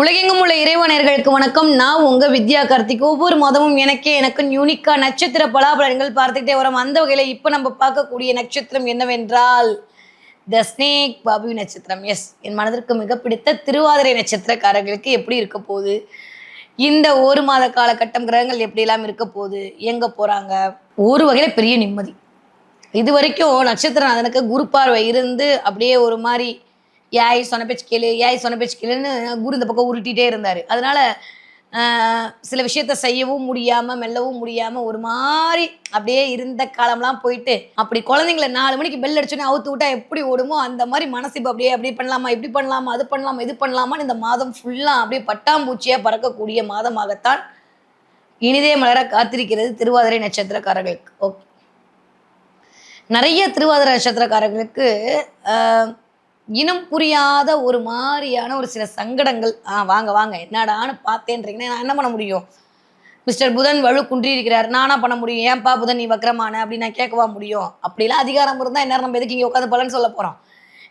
உலகெங்கும் உள்ள இறைவனர்களுக்கு வணக்கம். நான் உங்க வித்யா கார்த்திக். ஒவ்வொரு மாதமும் எனக்கே எனக்கு யூனிக்கா நட்சத்திர பலாபலன்கள் பார்த்துக்கிட்டே வரோம். அந்த வகையில இப்ப நம்ம பார்க்கக்கூடிய நட்சத்திரம் என்னவென்றால் த ஸ்னேக் பாபு நட்சத்திரம். எஸ் என் மனதிற்கு மிக பிடித்த திருவாதிரை நட்சத்திரக்காரர்களுக்கு எப்படி இருக்க போகுது? இந்த ஒரு மாத காலகட்டம் கிரகங்கள் எப்படியெல்லாம் இருக்க போகுது? எங்க போறாங்க. ஒரு வகையில பெரிய நிம்மதி. இது வரைக்கும் நட்சத்திரநாதனுக்கு குரு பார்வை இருந்து அப்படியே ஒரு மாதிரி ஏய் சொன்ன பேச்சு கேளு ஏய் சொன்ன பேச்சு கேளுன்னு குரு இந்த பக்கம் உருட்டிகிட்டே இருந்தார். அதனால் சில விஷயத்த செய்யவும் முடியாமல் மெல்லவும் முடியாமல் ஒரு மாதிரி அப்படியே இருந்த காலம்லாம் போயிட்டு அப்படி குழந்தைங்கள நாலு மணிக்கு பெல் அடிச்சோன்னே அவுத்து விட்டா எப்படி ஓடுமோ அந்த மாதிரி மனசு இப்போ அப்படியே அப்படி பண்ணலாமா இப்படி பண்ணலாமா அது பண்ணலாமா இது பண்ணலாமான்னு இந்த மாதம் ஃபுல்லாக அப்படியே பட்டாம்பூச்சியாக பறக்கக்கூடிய மாதமாகத்தான் இனிதே மலர காத்திருக்கிறது திருவாதிரை நட்சத்திரக்காரர்களுக்கு. ஓகே நிறைய திருவாதிரை நட்சத்திரக்காரர்களுக்கு இனம் புரியாத ஒரு மாதிரியான ஒரு சில சங்கடங்கள். ஆ வாங்க வாங்க. என்னடான்னு பார்த்தேன்றீங்கன்னா நான் என்ன பண்ண முடியும்? மிஸ்டர் புதன் வலு குன்றி இருக்கிறார் நானா பண்ண முடியும்? ஏன்பா புதன் நீ வக்கரமான அப்படின்னு நான் கேட்கவா முடியும்? அப்படிலாம் அதிகாரம் இருந்தால் என்ன நம்ம எதுக்கு இங்கே உட்காந்து பலன் சொல்ல போகிறோம்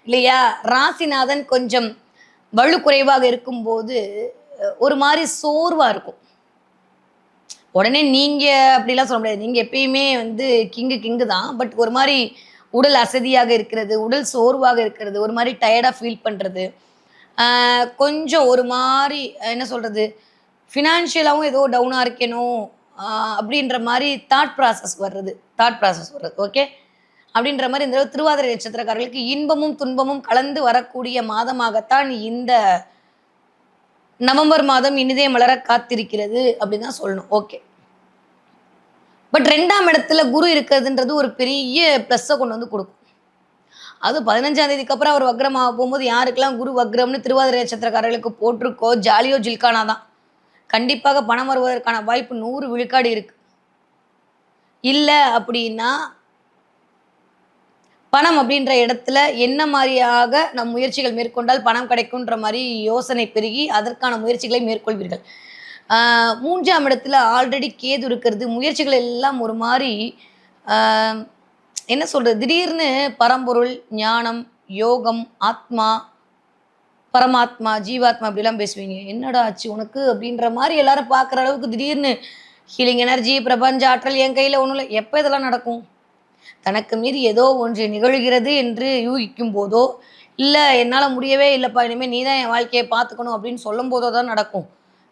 இல்லையா? ராசிநாதன் கொஞ்சம் வலு குறைவாக இருக்கும்போது ஒரு மாதிரி சோர்வாக இருக்கும். உடனே நீங்க அப்படிலாம் சொல்ல முடியாது. நீங்க எப்பயுமே வந்து கிங்கு கிங்கு தான் பட் ஒரு மாதிரி உடல் அசதியாக இருக்கிறது உடல் சோர்வாக இருக்கிறது ஒரு மாதிரி டயர்டாக ஃபீல் பண்ணுறது கொஞ்சம் ஒரு மாதிரி என்ன சொல்கிறது ஃபினான்ஷியலாகவும் ஏதோ டவுனாக இருக்கணும் அப்படின்ற மாதிரி தாட் ப்ராசஸ் வர்றது தாட் ப்ராசஸ் வர்றது ஓகே அப்படின்ற மாதிரி இந்த திருவாதிரை நட்சத்திரக்காரர்களுக்கு இன்பமும் துன்பமும் கலந்து வரக்கூடிய மாதமாகத்தான் இந்த நவம்பர் மாதம் இனிதே மலர காத்திருக்கிறது அப்படின்னு தான் சொல்லணும் ஓகே பட் ரெண்டாம் இடத்துல குரு இருக்கிறதுன்றது ஒரு பெரிய ப்ளஸ்ஸை கொண்டு வந்து கொடுக்கும். அது பதினஞ்சாம் தேதிக்கு அப்புறம் அவர் வக்ரமாக போகும்போது யாருக்கெல்லாம் குரு வக்ரம்னு திருவாதிரை நட்சத்திரக்காரர்களுக்கு போட்டிருக்கோ ஜாலியோ ஜில்கானா தான். கண்டிப்பாக பணம் வருவதற்கான வாய்ப்பு நூறு விழுக்காடு இருக்கு. இல்லை அப்படின்னா பணம் அப்படின்ற இடத்துல என்ன மாதிரியாக நம் முயற்சிகள் மேற்கொண்டால் பணம் கிடைக்குன்ற மாதிரி யோசனை பெருகி அதற்கான முயற்சிகளை மேற்கொள்வீர்கள். மூன்றாம் இடத்துல ஆல்ரெடி கேது இருக்கிறது முயற்சிகள் எல்லாம் ஒரு மாதிரி என்ன சொல்கிறது திடீர்னு பரம்பொருள் ஞானம் யோகம் ஆத்மா பரமாத்மா ஜீவாத்மா அப்படிலாம் பேசுவீங்க. என்னடா ஆச்சு உனக்கு? அப்படின்ற மாதிரி எல்லாரும் பார்க்குற அளவுக்கு திடீர்னு ஹீலிங் எனர்ஜி பிரபஞ்ச ஆற்றல் என் கையில் ஒன்றும் இல்லை. எப்போ இதெல்லாம் நடக்கும்? தனக்கு மீறி ஏதோ ஒன்று நிகழ்கிறது என்று யூகிக்கும் போதோ இல்லை என்னால் முடியவே இல்லைப்பா இனிமேல் நீ தான் என் வாழ்க்கையை பார்த்துக்கணும் அப்படின்னு சொல்லும் போதோ தான் நடக்கும்.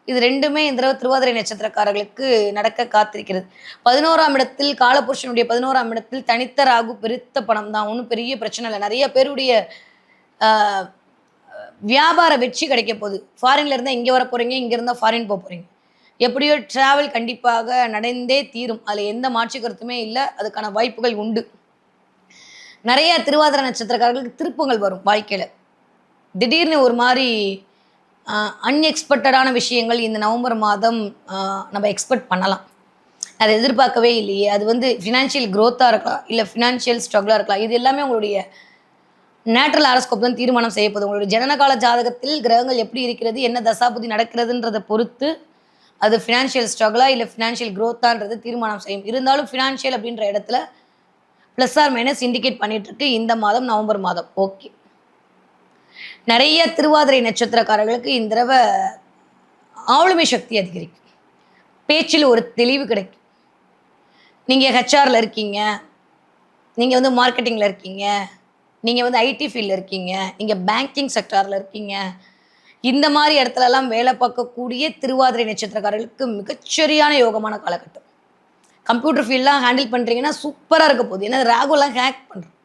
இது ரெண்டுமே இந்த தடவை திருவாதிரை நட்சத்திரக்காரர்களுக்கு நடக்க காத்திருக்கிறது. பதினோராம் இடத்தில் காலபுருஷனுடைய பதினோராம் இடத்தில் தனித்த ராகு பெருத்த பணம் தான். ஒன்றும் பெரிய பிரச்சனை இல்லை. நிறைய பேருடைய வியாபார வெற்றி கிடைக்க போகுது. ஃபாரின்ல இருந்தால் இங்கே வர போகிறீங்க இங்கே இருந்தால் ஃபாரின் போக போகிறீங்க எப்படியோ டிராவல் கண்டிப்பாக நடந்தே தீரும். அதில் எந்த மாற்று கருத்துமே இல்லை. அதுக்கான வாய்ப்புகள் உண்டு. நிறைய திருவாதிரை நட்சத்திரக்காரர்களுக்கு திருப்பங்கள் வரும் வாழ்க்கையில். திடீர்னு ஒரு மாதிரி அன்எக்ஸ்பெக்டடான விஷயங்கள் இந்த நவம்பர் மாதம் நம்ம எக்ஸ்பெக்ட் பண்ணலாம். அதை எதிர்பார்க்கவே இல்லையே. அது வந்து ஃபினான்ஷியல் க்ரோத்தாக இருக்கலாம் இல்லை ஃபினான்ஷியல் ஸ்ட்ரகிளாக இருக்கலாம். இது எல்லாமே உங்களுடைய நேட்ரல் ஆரோஸ்கோப் தான் தீர்மானம் செய்யப்படும் உங்களுடைய ஜனனகால ஜாதகத்தில் கிரகங்கள் எப்படி இருக்கிறது என்ன தசாபுதி நடக்கிறதுன்றதை பொறுத்து அது ஃபினான்ஷியல் ஸ்ட்ரகிளாக இல்லை ஃபினான்ஷியல் க்ரோத்தான்றது தீர்மானம் செய்யும். இருந்தாலும் ஃபினான்ஷியல் அப்படின்ற இடத்துல ப்ளஸ் ஆர் மைனஸ் இண்டிகேட் பண்ணிகிட்ருக்கு இந்த மாதம் நவம்பர் மாதம். ஓகே நிறைய திருவாதிரை நட்சத்திரக்காரர்களுக்கு இந்த தடவை ஆளுமை சக்தி அதிகரிக்கும் பேச்சில் ஒரு தெளிவு கிடைக்கும் நீங்கள் ஹெச்ஆரில் இருக்கீங்க. நீங்கள் வந்து மார்க்கெட்டிங்கில் இருக்கீங்க. நீங்கள் வந்து ஐடி ஃபீல்டில் இருக்கீங்க. நீங்கள் பேங்கிங் செக்டாரில் இருக்கீங்க. இந்த மாதிரி இடத்துலலாம் வேலை பார்க்கக்கூடிய திருவாதிரை நட்சத்திரக்காரர்களுக்கு மிகச்சரியான யோகமான காலகட்டம். கம்ப்யூட்டர் ஃபீல்டெலாம் ஹேண்டில் பண்ணுறீங்கன்னா சூப்பராக இருக்க போகுது. ஏன்னா ராகுலாம் ஹேக் பண்ணுறோம்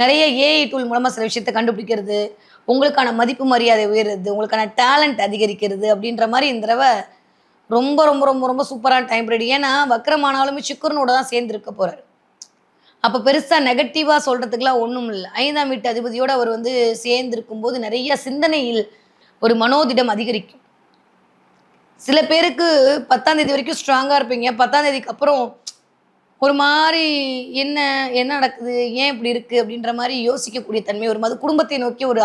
நிறைய ஏஐ டூல் மூலமாக சில விஷயத்தை கண்டுபிடிக்கிறது. உங்களுக்கான மதிப்பு மரியாதை உயர்றது உங்களுக்கான டேலண்ட் அதிகரிக்கிறது அப்படின்ற மாதிரி இந்த தடவை ரொம்ப ரொம்ப ரொம்ப ரொம்ப சூப்பரான டைம் பீரியட் ஏன்னா வக்கரமானாலுமே சுக்கரனோட தான் சேர்ந்துருக்க போகிறார் அப்போ பெருசாக நெகட்டிவாக சொல்கிறதுக்குலாம் ஒன்றும் இல்லை. ஐந்தாம் வீட்டு அதிபதியோடு அவர் வந்து சேர்ந்திருக்கும் போது நிறைய சிந்தனையில் ஒரு மனோதிடம் அதிகரிக்கும். சில பேருக்கு பத்தாம் தேதி வரைக்கும் ஸ்ட்ராங்காக இருப்பீங்க. பத்தாம் தேதிக்கு அப்புறம் ஒரு மாதிரி என்ன என்ன நடக்குது ஏன் இப்படி இருக்குது அப்படின்ற மாதிரி யோசிக்கக்கூடிய தன்மை வரும் அது குடும்பத்தை நோக்கி ஒரு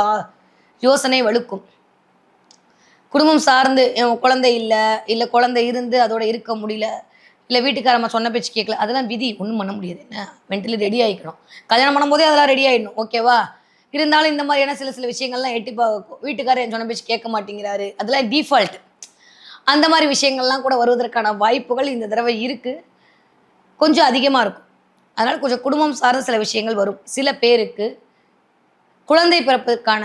யோசனை வலுக்கும் குடும்பம் சார்ந்து என் குழந்தை இல்லை இல்லை குழந்தை இருந்து அதோட இருக்க முடியல இல்லை வீட்டுக்காரம்மா சொன்ன பேச்சு கேட்கல அதெல்லாம் விதி ஒன்றும் பண்ண முடியாது. என்ன? மென்டலி ரெடி ஆகிக்கணும் கல்யாணம் பண்ணும்போதே அதெல்லாம் ரெடி ஆகிடணும் ஓகேவா இருந்தாலும் இந்த மாதிரியான சில சில விஷயங்கள்லாம் எட்டி வீட்டுக்காரர் என் சொன்ன பேச்சு கேட்க மாட்டேங்கிறாரு. அதெல்லாம் டிஃபால்ட் அந்த மாதிரி விஷயங்கள்லாம் கூட வருவதற்கான வாய்ப்புகள் இந்த தடவை இருக்குது கொஞ்சம் அதிகமாக இருக்கும். அதனால் கொஞ்சம் குடும்பம் சார்ந்த சில விஷயங்கள் வரும். சில பேருக்கு குழந்தை பிறப்பதற்கான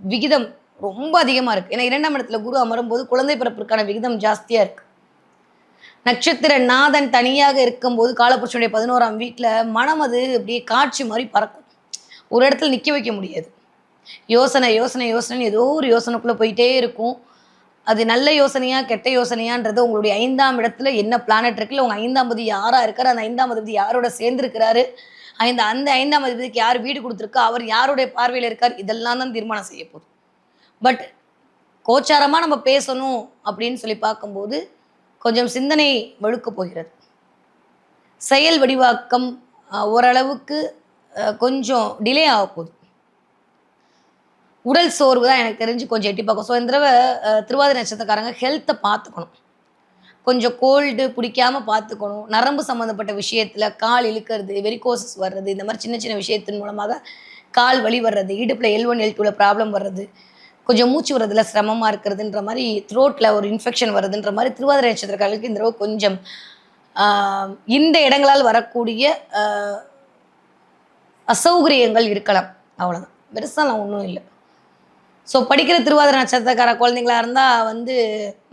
விகிதம் ரொம்ப அதிகமாக இருக்குது ஏன்னா இரண்டாம் இடத்துல குரு அமரும் போது குழந்தை பிறப்பிற்கான விகிதம் ஜாஸ்தியாக இருக்குது நட்சத்திர நாதன் தனியாக இருக்கும்போது காலபுருஷனுடைய பதினோராம் வீட்டில் மனம் அது அப்படியே காட்சி மாதிரி பறக்கும். ஒரு இடத்துல நிற்க வைக்க முடியாது. யோசனை யோசனை யோசனை ஏதோ ஒரு யோசனைக்குள்ளே போயிட்டே இருக்கும். அது நல்ல யோசனையா கெட்ட யோசனையான்றது உங்களுடைய ஐந்தாம் இடத்துல என்ன பிளானட் இருக்குல்ல உங்கள் ஐந்தாம் பதி யாராக இருக்கார் அந்த ஐந்தாம் பதி யாரோட சேர்ந்துருக்கிறாரு ஐந்து அந்த ஐந்தாம் அதிபதிக்கு யார் வீடு கொடுத்துருக்கா அவர் யாருடைய பார்வையில் இருக்கார் இதெல்லாம் தான் தீர்மானம் செய்ய போகுது. பட் கோச்சாரமாக நம்ம பேசணும் அப்படின்னு சொல்லி பார்க்கும்போது கொஞ்சம் சிந்தனை வழுக்க போகிறது. செயல் வடிவாக்கம் ஓரளவுக்கு கொஞ்சம் டிலே ஆக போகுது. உடல் சோர்வு தான் எனக்கு தெரிஞ்சு கொஞ்சம் எட்டி பார்க்கும். ஸோ இந்த தடவை திருவாதிரை நட்சத்திரக்காரங்க ஹெல்த்தை பார்த்துக்கணும். கொஞ்சம் கோல்டு பிடிக்காம பார்த்துக்கணும். நரம்பு சம்மந்தப்பட்ட விஷயத்தில் கால் இழுக்கிறது வெரிகோசஸ் வர்றது இந்த மாதிரி சின்ன சின்ன விஷயத்தின் மூலமாக கால் வலி வர்றது இடுப்பில் எல் ஒன் எல் டூவில் ப்ராப்ளம் வர்றது கொஞ்சம் மூச்சு வர்றதுல சிரமமாக இருக்கிறதுன்ற மாதிரி த்ரோட்டில் ஒரு இன்ஃபெக்ஷன் வருதுன்ற மாதிரி திருவாதிரை நட்சத்திரக்காரர்களுக்கு இந்த தடவை கொஞ்சம் இந்த இடங்களால் வரக்கூடிய அசௌகரியங்கள் இருக்கலாம். அவ்வளோதான் பெருசாலாம் ஒன்றும் இல்லை. ஸோ படிக்கிற திருவாதிரை நட்சத்திரக்கார குழந்தைங்களா இருந்தால் வந்து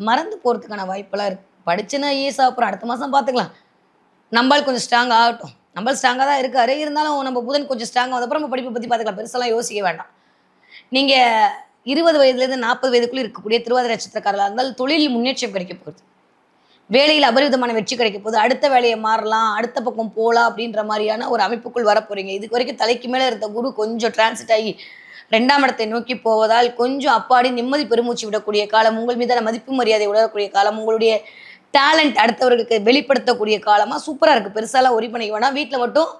மறந்து போகிறதுக்கான வாய்ப்பெல்லாம் இருக்குது படிச்சுன்னா ஈஸா அப்புறம் அடுத்த மாதம் பார்த்துக்கலாம் நம்மளால் கொஞ்சம் ஸ்ட்ராங் ஆகட்டும். நம்ம ஸ்ட்ராங்காக தான் இருக்காரு. இருந்தாலும் நம்ம புதன் கொஞ்சம் ஸ்ட்ராங் அப்புறம் நம்ம படிப்பை பற்றி பார்த்துக்கலாம் பெருசெல்லாம் யோசிக்க வேண்டாம். நீங்கள் இருபது வயதுலேருந்து நாற்பது வயதுக்குள்ளே இருக்கக்கூடிய திருவாதிரை நட்சத்திரக்காரர்களாக இருந்தால் தொழில் முன்னேற்றம் கிடைக்க போகுது. வேலையில் அபரிவிதமான வெற்றி கிடைக்க போகுது. அடுத்த வேலையை மாறலாம் அடுத்த பக்கம் போகலாம் அப்படின்ற மாதிரியான ஒரு அமைப்புக்குள் வர இதுக்கு வரைக்கும் தலைக்கு மேலே இருந்த குரு கொஞ்சம் டிரான்சிட் ஆகி ரெண்டாம் இடத்தை நோக்கி போவதால் கொஞ்சம் அப்பாடி நிம்மதி பெருமூச்சு விடக்கூடிய காலம் உங்கள் மீதான மதிப்பு மரியாதை உணரக்கூடிய காலம் உங்களுடைய டேலண்ட் அடுத்தவர்களுக்கு வெளிப்படுத்தக்கூடிய காலமாக சூப்பராக இருக்குது பெருசாலாம் ஒரி பண்ணிக்க வேணாம். வீட்டில் மட்டும்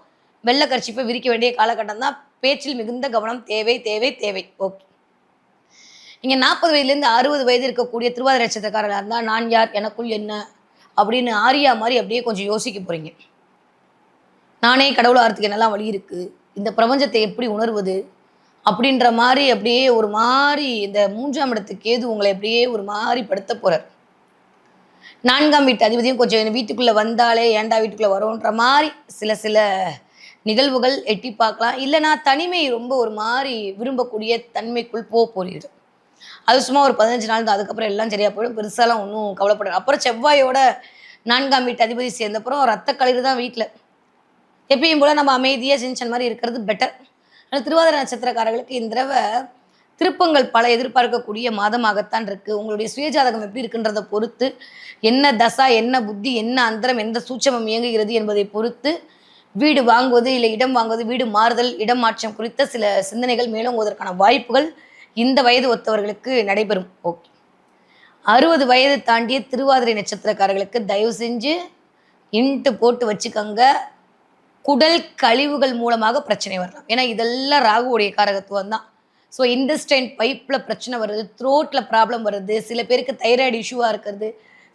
வெள்ளை கர்ச்சிப்பை விரிக்க வேண்டிய காலகட்டம் தான். பேச்சில் மிகுந்த கவனம் தேவை தேவை தேவை. ஓகே இங்கே நாற்பது வயதுலேருந்து அறுபது வயது இருக்கக்கூடிய திருவாதிர நட்சத்திரக்காரர்களாக இருந்தால் நான் யார் எனக்குள் என்ன அப்படின்னு ஆரியா மாதிரி அப்படியே கொஞ்சம் யோசிக்க போகிறீங்க நானே கடவுள் ஆகிறதுக்கு என்னெல்லாம் வழி இருக்குது இந்த பிரபஞ்சத்தை எப்படி உணர்வது? அப்படின்ற மாதிரி அப்படியே ஒரு மாதிரி இந்த மூன்றாம் இடத்துக்கு கேது உங்களை அப்படியே ஒரு மாதிரி படுத்த போகிறார் நான்காம் வீட்டு அதிபதியும் கொஞ்சம் வீட்டுக்குள்ளே வந்தாலே ஏன்டா வீட்டுக்குள்ளே வரோன்ற மாதிரி சில சில நிகழ்வுகள் எட்டி பார்க்கலாம். இல்லைனா தனிமை ரொம்ப ஒரு மாதிரி விரும்பக்கூடிய தன்மைக்குள் போக போகிறது. அது சும்மா ஒரு பதினஞ்சு நாள் தான். அதுக்கப்புறம் எல்லாம் சரியாக போயிடும். பெருசாலாம் ஒன்றும் கவலைப்பட அப்புறம் செவ்வாயோட நான்காம் வீட்டு அதிபதி சேர்ந்தப்புறம் ரத்த கழிவு தான் வீட்டில் எப்பயும் போல் நம்ம அமைதியாக சின்சன் மாதிரி இருக்கிறது பெட்டர் ஆனால் திருவாதிரை நட்சத்திரக்காரர்களுக்கு இந்த தடவை திருப்பங்கள் பல எதிர்பார்க்கக்கூடிய மாதமாகத்தான் இருக்கு. உங்களுடைய சுயஜாதகம் எப்படி இருக்குன்றதை பொறுத்து என்ன தசா என்ன புத்தி என்ன அந்தரம் எந்த சூட்சமம் இயங்குகிறது என்பதை பொறுத்து வீடு வாங்குவது இல்லை இடம் வாங்குவது வீடு மாறுதல் இடம் மாற்றம் குறித்த சில சிந்தனைகள் மேலோங்குவதற்கான வாய்ப்புகள் இந்த வயது ஒத்தவர்களுக்கு நடைபெறும். ஓகே. அறுபது வயது தாண்டிய திருவாதிரை நட்சத்திரக்காரர்களுக்கு தயவு செஞ்சு இன்ட்டு போட்டு வச்சுக்கோங்க. குடல் கழிவுகள் மூலமாக பிரச்சனை வரலாம். ஏன்னா இதெல்லாம் ராகுவுடைய காரகத்துவம் தான் ஸோ இன்டஸ்டைன் பைப்பில் பிரச்சனை வருது த்ரோட்டில் ப்ராப்ளம் வருது சில பேருக்கு தைராய்டு இஷ்யூவாக இருக்கிறது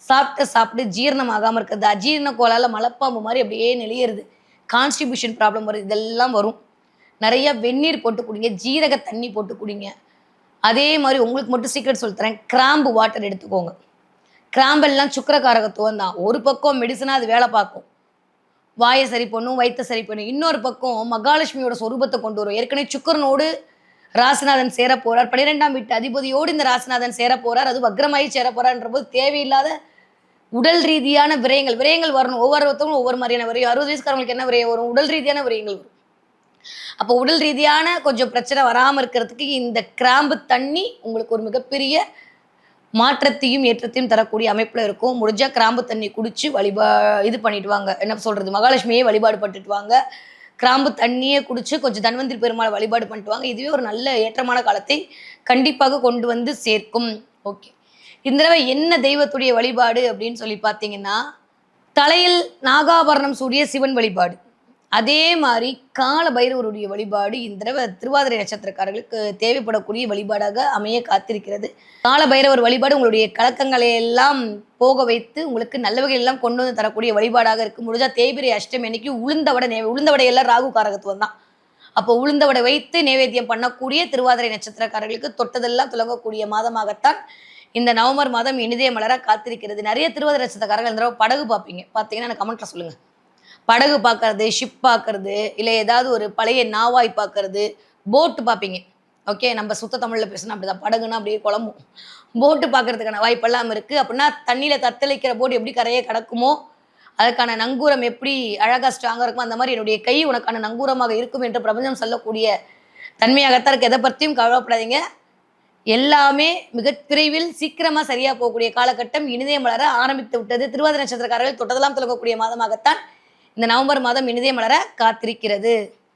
சாப்பிட்ட சாப்பிட்டு ஜீரணம் ஆகாமல் இருக்கிறது அஜீரண கோலால மலைப்பாம்பு மாதிரி அப்படியே நெளியிறது கான்ஸ்டிபியூஷன் ப்ராப்ளம் வருது இதெல்லாம் வரும். நிறைய வெந்நீர் போட்டு குடிங்க ஜீரக தண்ணி போட்டு குடிங்க. அதே மாதிரி உங்களுக்கு மட்டும் சீக்கிரம் சொல்லித்தரேன் கிராம்பு வாட்டர் எடுத்துக்கோங்க. கிராம்பெல்லாம் சுக்கரகாரகத்துவம் தான். ஒரு பக்கம் மெடிசனாக அது வேலை பார்க்கும். வாயை சரி பண்ணும் வயிற்ற சரி பண்ணும். இன்னொரு பக்கம் மகாலட்சுமியோட சொரூபத்தை கொண்டு வரும். ஏற்கனவே சுக்கரனோடு ராசிநாதன் சேர போறார் பன்னிரெண்டாம் வீட்டு அதிபதியோடு இந்த ராசிநாதன் சேர போறார் அது வக்ரமாயி சேர போறார்ன்ற போது தேவையில்லாத உடல் ரீதியான விரயங்கள் விரயங்கள் வரணும். ஒவ்வொருத்தவங்களும் ஒவ்வொரு மாதிரியான விரயம். அறுபது வயசுக்காரங்களுக்கு என்ன விரயம் வரும்? உடல் ரீதியான விரயங்கள் வரும். அப்போ உடல் ரீதியான கொஞ்சம் பிரச்சனை வராமல் இருக்கிறதுக்கு இந்த கிராம்பு தண்ணி உங்களுக்கு ஒரு மிகப்பெரிய மாற்றத்தையும் ஏற்றத்தையும் தரக்கூடிய அமைப்பில் இருக்கும். முடிஞ்சா கிராம்பு தண்ணி குடிச்சு வழிபா இது பண்ணிட்டு வாங்க. என்ன சொல்றது? மகாலட்சுமியே வழிபாடு பட்டுட்டு வாங்க. கிராம்பு தண்ணியே குடிச்சு கொஞ்சம் தன்வந்திரி பெருமாளை வழிபாடு பண்ணிட்டு வாங்க இதுவே ஒரு நல்ல ஏற்றமான காலத்தை கண்டிப்பாக கொண்டு வந்து சேர்க்கும். ஓகே. இந்த தடவை என்ன தெய்வத்துடைய வழிபாடு அப்படின்னு சொல்லி பார்த்தீங்கன்னா தலையில் நாகாபரணம் சூடிய சிவன் வழிபாடு. அதே மாதிரி கால பைரவருடைய வழிபாடு இந்த தடவை திருவாதிரை நட்சத்திரக்காரர்களுக்கு தேவைப்படக்கூடிய வழிபாடாக அமைய காத்திருக்கிறது. கால பைரவர் வழிபாடு உங்களுடைய கலக்கங்களை எல்லாம் போக வைத்து உங்களுக்கு நல்ல வகையில் எல்லாம் கொண்டு வந்து தரக்கூடிய வழிபாடாக இருக்கும். முடிஞ்சா தேய்பிரை அஷ்டமி அன்னைக்கு உளுந்த வடை நே உளுந்த வடையெல்லாம் ராகு காரகத்துவம் தான். அப்போ உளுந்த வடை வைத்து நைவேத்தியம் பண்ணக்கூடிய திருவாதிரை நட்சத்திரக்காரர்களுக்கு தொட்டதெல்லாம் துலங்கக்கூடிய மாதமாகத்தான் இந்த நவம்பர் மாதம் இனிதே மலராக காத்திருக்கிறது. நிறைய திருவாதிரை நட்சத்திரக்காரர்கள் இந்த தடவை படகு பார்ப்பீங்க பார்த்தீங்கன்னா எனக்கு கமெண்ட்டில் சொல்லுங்கள் படகு பார்க்கறது ஷிப் பார்க்கறது இல்லை ஏதாவது ஒரு பழைய நாவாய் பார்க்கறது போட்டு பார்ப்பீங்க ஓகே நம்ம சுத்த தமிழில் பேசினா அப்படிதான். படகுனா அப்படியே குழம்பும். போட்டு பார்க்கறதுக்கான வாய்ப்பெல்லாம் இருக்குது அப்படின்னா தண்ணியில் தத்தளிக்கிற போட்டு எப்படி கரையை கிடக்குமோ அதுக்கான நங்கூரம் எப்படி அழகாக ஸ்ட்ராங்காக இருக்குமோ அந்த மாதிரி என்னுடைய கை உனக்கான நங்கூரமாக இருக்கும் என்று பிரபஞ்சம் சொல்லக்கூடிய தன்மையாகத்தான் இருக்குது எதை பற்றியும் கவலைப்படாதீங்க. எல்லாமே மிக விரைவில் சீக்கிரமாக சரியாக போகக்கூடிய காலகட்டம் இனிதே மலர ஆரம்பித்து விட்டது. திருவாதிரை நட்சத்திரக்காரர்கள் தொட்டதெல்லாம் துலகக்கூடிய மாதமாகத்தான் இந்த நவம்பர் மாதம் இனிதே மலர காத்திருக்கிறது.